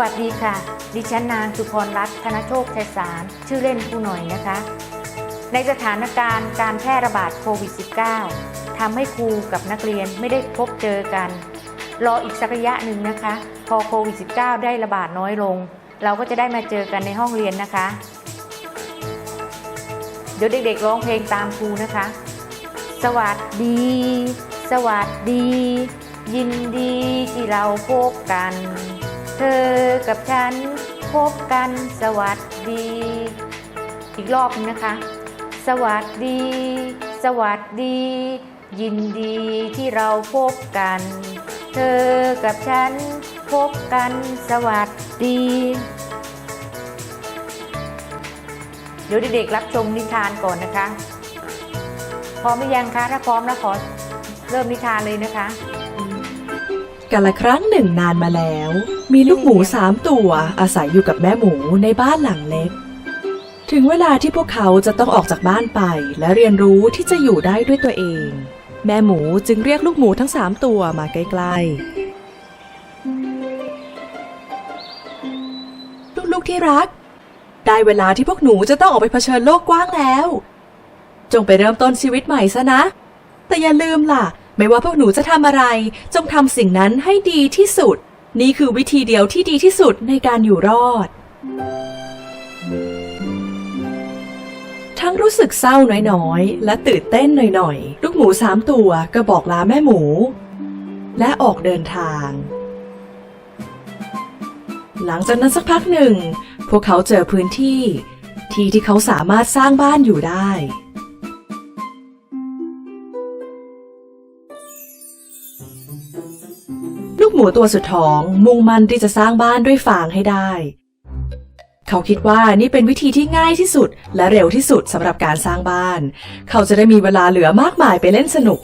วัสดีค่ะ ดิฉันนางสุพรรัตน์ธนโชคชัยสาร ชื่อเล่นครูหน่อยนะคะ ในสถานการณ์การแพร่ระบาดโควิด -19 ทำให้ครูกับนักเรียนไม่ได้พบเจอกัน รออีกสักระยะหนึ่งนะคะ พอโควิด -19 ได้ระบาดน้อยลง เราก็จะได้มาเจอกันในห้องเรียนนะคะ เดี๋ยวเด็กๆร้องเพลงตามครูนะคะ สวัสดี สวัสดี ยินดีที่เราพบกัน เธอกับฉันพบกันสวัสดี อีกรอบนะคะ สวัสดี สวัสดี ยินดีที่เราพบกัน เธอกับฉันพบกันสวัสดี เดี๋ยวเด็กๆรับชมนิทานก่อนนะคะ พร้อมหรือยังคะ ถ้าพร้อมแล้วขอเริ่มนิทานเลยนะคะกาละครั้งหนึ่งนานมาแล้ว มีลูกหมูสามตัวอาศัยอยู่กับแม่หมูในบ้านหลังเล็ก ถึงเวลาที่พวกเขาจะต้องออกจากบ้านไป และเรียนรู้ที่จะอยู่ได้ด้วยตัวเอง แม่หมูจึงเรียกลูกหมูทั้งสามตัวมาใกล้ๆ ลูกๆที่รัก ได้เวลาที่พวกหนูจะต้องออกไปเผชิญโลกกว้างแล้ว จงไปเริ่มต้นชีวิตใหม่ซะนะ แต่อย่าลืมล่ะ ไม่ว่าพวกหนูจะทำอะไร จงทำสิ่งนั้นให้ดีที่สุด นี่คือวิธีเดียวที่ดีที่สุดในการอยู่รอด ทั้งรู้สึกเศร้าน้อยๆ และตื่นเต้นหน่อยๆ ลูกหมูสามตัวก็บอกลาแม่หมู และออกเดินทาง หลังจากนั้นสักพักหนึ่ง พวกเขาเจอพื้นที่ ที่ที่เขาสามารถสร้างบ้านอยู่ได้ หมูตัวสุดท้องมุ่งมั่นที่จะสร้างบ้านด้วยฟางให้ได้ เขาคิดว่านี่เป็นวิธีที่ง่ายที่สุด และเร็วที่สุดสำหรับการสร้างบ้าน เขาจะได้มีเวลาเหลือมากมายไปเล่นสนุก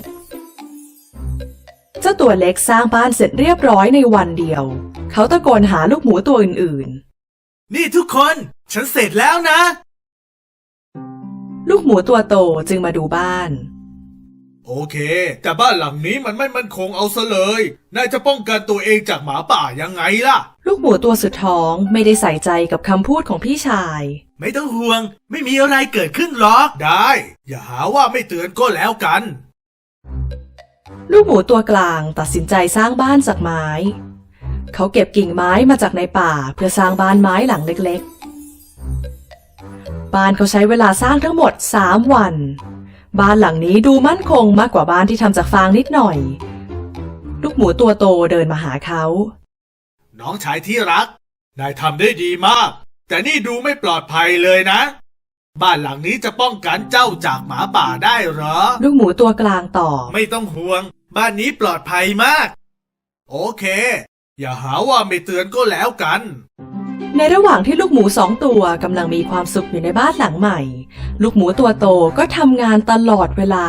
เจ้าตัวเล็กสร้างบ้านเสร็จเรียบร้อยในวันเดียว เขาตะโกนหาลูกหมูตัวอื่นนี่ทุกคน ฉันเสร็จแล้วนะๆลูกหมูตัวโตจึงมาดูบ้าน โอเค แต่บ้านหลังนี้มันไม่มั่นคงเอาซะเลยนายจะป้องกันตัวเองจากหมาป่ายังไงล่ะ ลูกหมูตัวสุดท้องไม่ได้ใส่ใจกับคำพูดของพี่ชาย ไม่ต้องห่วง ไม่มีอะไรเกิดขึ้นหรอก ได้ อย่าหาว่าไม่เตือนก็แล้วกัน ลูกหมูตัวกลางตัดสินใจสร้างบ้านจากไม้ เขาเก็บกิ่งไม้มาจากในป่าเพื่อสร้างบ้านไม้หลังเล็กๆ บ้านเขาใช้เวลาสร้างทั้งหมด 3 วัน บ้านหลังนี้ดูมั่นคงมากกว่าบ้านที่ทำจากฟางนิดหน่อย ลูกหมูตัวโตเดินมาหาเขา น้องชายที่รัก นายทำได้ดีมาก แต่นี่ดูไม่ปลอดภัยเลยนะ บ้านหลังนี้จะป้องกันเจ้าจากหมาป่าได้เหรอ ลูกหมูตัวกลางตอบไม่ต้องห่วง บ้านนี้ปลอดภัยมาก โอเค อย่าหาว่าไม่เตือนก็แล้วกัน ในระหว่างที่ลูกหมูสองตัวกำลังมีความสุขอยู่ในบ้านหลังใหม่ ลูกหมูตัวโตก็ทำงานตลอดเวลา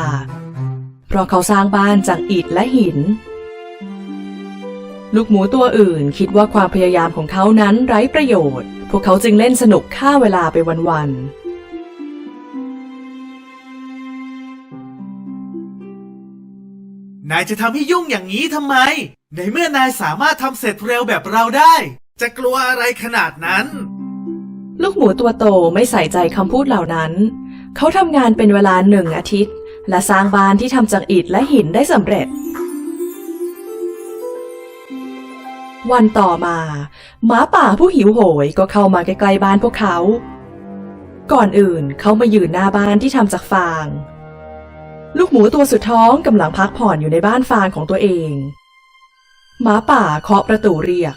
เพราะเขาสร้างบ้านจากอิฐและหิน ลูกหมูตัวอื่นคิดว่าความพยายามของเขานั้นไร้ประโยชน์ พวกเขาจึงเล่นสนุกฆ่าเวลาไปวันนายจะทำให้ยุ่งอย่างนี้ทำไม ในเมื่อนายสามารถทำเสร็จเร็วแบบเราได้ จะกลัวอะไรขนาดนั้น ลูกหมูตัวโตไม่ใส่ใจคำพูดเหล่านั้น เขาทำงานเป็นเวลาหนึ่งอาทิตย์ และสร้างบ้านที่ทำจากอิฐและหินได้สำเร็จ วันต่อมา หมาป่าผู้หิวโหยก็เข้ามาใกล้ๆบ้านพวกเขา ก่อนอื่นเขามายืนหน้าบ้านที่ทำจากฟาง ลูกหมูตัวสุดท้องกำลังพักผ่อนอยู่ในบ้านฟางของตัวเองหมาป่าเคาะประตูเรียก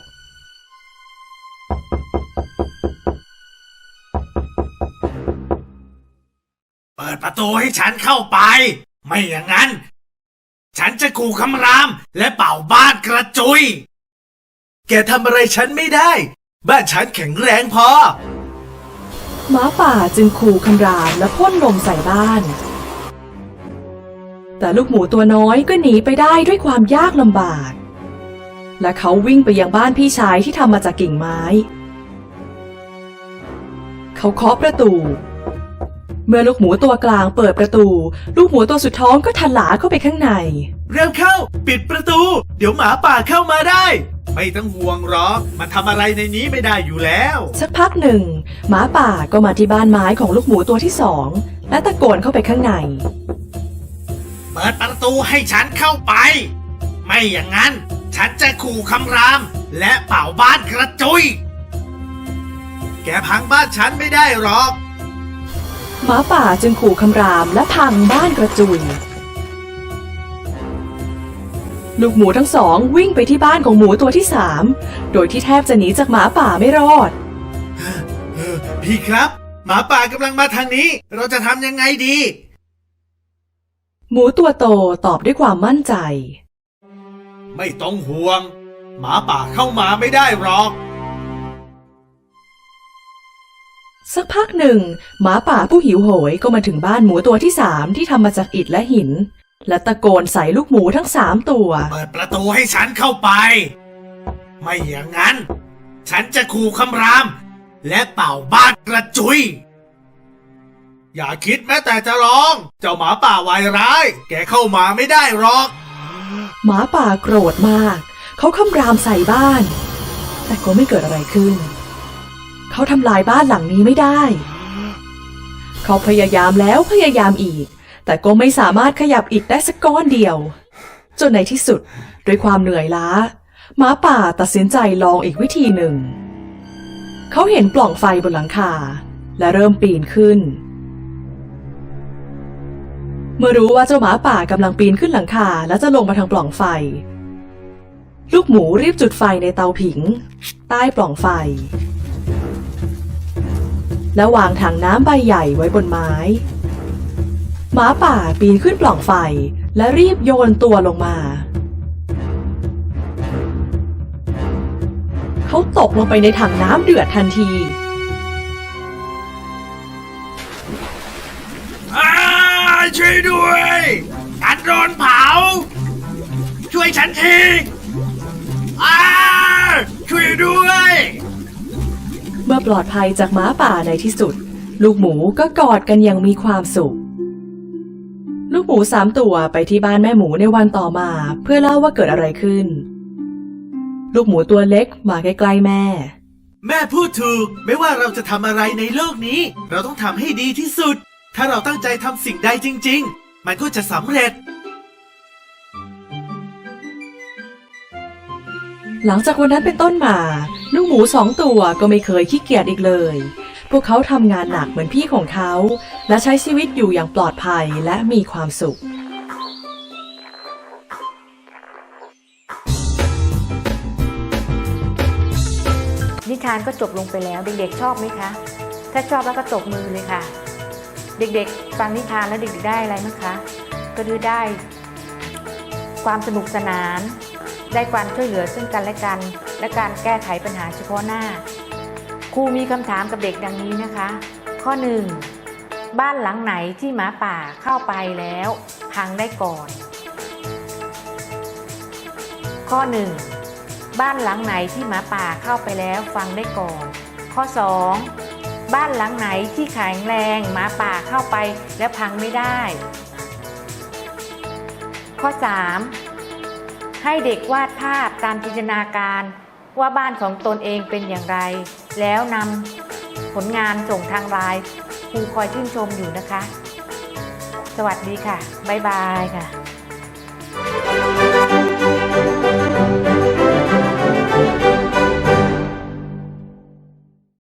ดประตูให้ฉันเข้าไป ไม่อย่างนั้น ฉันจะขู่คำรามและเป่าบ้านกระจุย แกทำอะไรฉันไม่ได้ บ้านฉันแข็งแรงพอ หมาป่าจึงขู่คำรามและพ่นลมใส่บ้าน แต่ลูกหมูตัวน้อยก็หนีไปได้ด้วยความยากลำบาก และเขาวิ่งไปยังบ้านพี่ชายที่ทำมาจากกิ่งไม้ เขาเคาะประตู เมื่อลูกหมูตัวกลางเปิดประตู ลูกหมูตัวสุดท้องก็ทะลาเข้าไปข้างใน เร็วเข้า ปิดประตู เดี๋ยวหมาป่าเข้ามาได้ ไม่ต้องห่วงหรอกมันทำอะไรในนี้ไม่ได้อยู่แล้ว สักพักหนึ่ง หมาป่าก็มาที่บ้านไม้ของลูกหมูตัวที่สอง และตะโกนเข้าไปข้างใน เปิดประตูให้ฉันเข้าไป ไม่อย่างนั้น ฉันจะขู่คำราม และเป่าบ้านกระจุย แกพังบ้านฉันไม่ได้หรอก หมาป่าจึงขู่คำรามและพังบ้านกระจุย ลูกหมูทั้งสองวิ่งไปที่บ้านของหมูตัวที่สามโดยที่แทบจะหนีจากหมาป่าไม่รอดเออพี่ครับ หมาป่ากำลังมาทางนี้ เราจะทำยังไงดี หมูตัวโตตอบด้วยความมั่นใจ ไม่ต้องห่วง หมาป่าเข้ามาไม่ได้หรอก สักพักหนึ่ง หมาป่าผู้หิวโหยก็มาถึงบ้านหมูตัวที่สามที่ทำมาจากอิฐและหิน และตะโกนใส่ลูกหมูทั้งสามตัว เปิดประตูให้ฉันเข้าไป ไม่อย่างนั้น ฉันจะขู่คำราม และเป่าบ้านกระจุย อย่าคิดแม้แต่จะร้อง เจ้าหมาป่าวายร้าย แกเข้ามาไม่ได้หรอก หมาป่าโกรธมาก เขาคำรามใส่บ้าน แต่ก็ไม่เกิดอะไรขึ้น เขาทำลายบ้านหลังนี้ไม่ได้ เขาพยายามแล้วพยายามอีก แต่ก็ไม่สามารถขยับอิฐได้สักก้อนเดียว จนในที่สุดด้วยความเหนื่อยล้าหมาป่าตัดสินใจลองอีกวิธีหนึ่ง เขาเห็นปล่องไฟบนหลังคา และเริ่มปีนขึ้น เมื่อรู้ว่าเจ้าหมาป่ากำลังปีนขึ้นหลังคา และจะลงมาทางปล่องไฟ ลูกหมูรีบจุดไฟในเตาผิง ใต้ปล่องไฟ แล้ววางถังน้ำใบใหญ่ไว้บนไม้ หมาป่าปีนขึ้นปล่องไฟ และรีบโยนตัวลงมา เขาตกลงไปในถังน้ำเดือดทันทีช่วยด้วยฉันโดนเผา ช่วยฉันทีช่วยด้วย เมื่อปลอดภัยจากหม้าป่าในที่สุด ลูกหมูก็กอดกันอย่างมีความสุข ลูกหมูสามตัวไปที่บ้านแม่หมูในวันต่อมาเพื่อเล่าว่าเกิดอะไรขึ้น ลูกหมูตัวเล็กมาใกล้ๆแม่ แม่พูดถูก ไม่ว่าเราจะทำอะไรในโลกนี้ เราต้องทำให้ดีที่สุด ถ้าเราตั้งใจทำสิ่งใดจริง ๆ มันก็จะสำเร็จหลังจากวันนั้นเป็นต้นมา ลูกหมูสองตัวก็ไม่เคยขี้เกียจอีกเลย พวกเขาทำงานหนักเหมือนพี่ของเขา และใช้ชีวิตอยู่อย่างปลอดภัยและมีความสุข นิทานก็จบลงไปแล้วเด็กๆชอบไหมคะ ถ้าชอบแล้วก็ตบมือเลยค่ะ เด็กๆฟังนิทานแล้วเด็กๆได้อะไรมั้งคะ ก็คือได้ ความสนุกสนาน ได้ความช่วยเหลือซึ่งกันและกัน และการแก้ไขปัญหาเฉพาะหน้า ครูมีคำถามกับเด็กดังนี้นะคะ ข้อ 1. บ้านหลังไหนที่หมาป่าเข้าไปแล้ว พังได้ก่อน ข้อ 1. บ้านหลังไหนที่หมาป่าเข้าไปแล้วฟังได้ก่อน ข้อ 2. บ้านหลังไหนที่แข็งแรงหมาป่าเข้าไปแล้วพังไม่ได้ ข้อ 3. ให้เด็กวาดภาพตามจินตนาการว่าบ้านของตนเองเป็นอย่างไร แล้วนำผลงานส่งทางไลน์ครูคอยชื่นชมอยู่นะคะ สวัสดีค่ะ บ๊ายบายค่ะ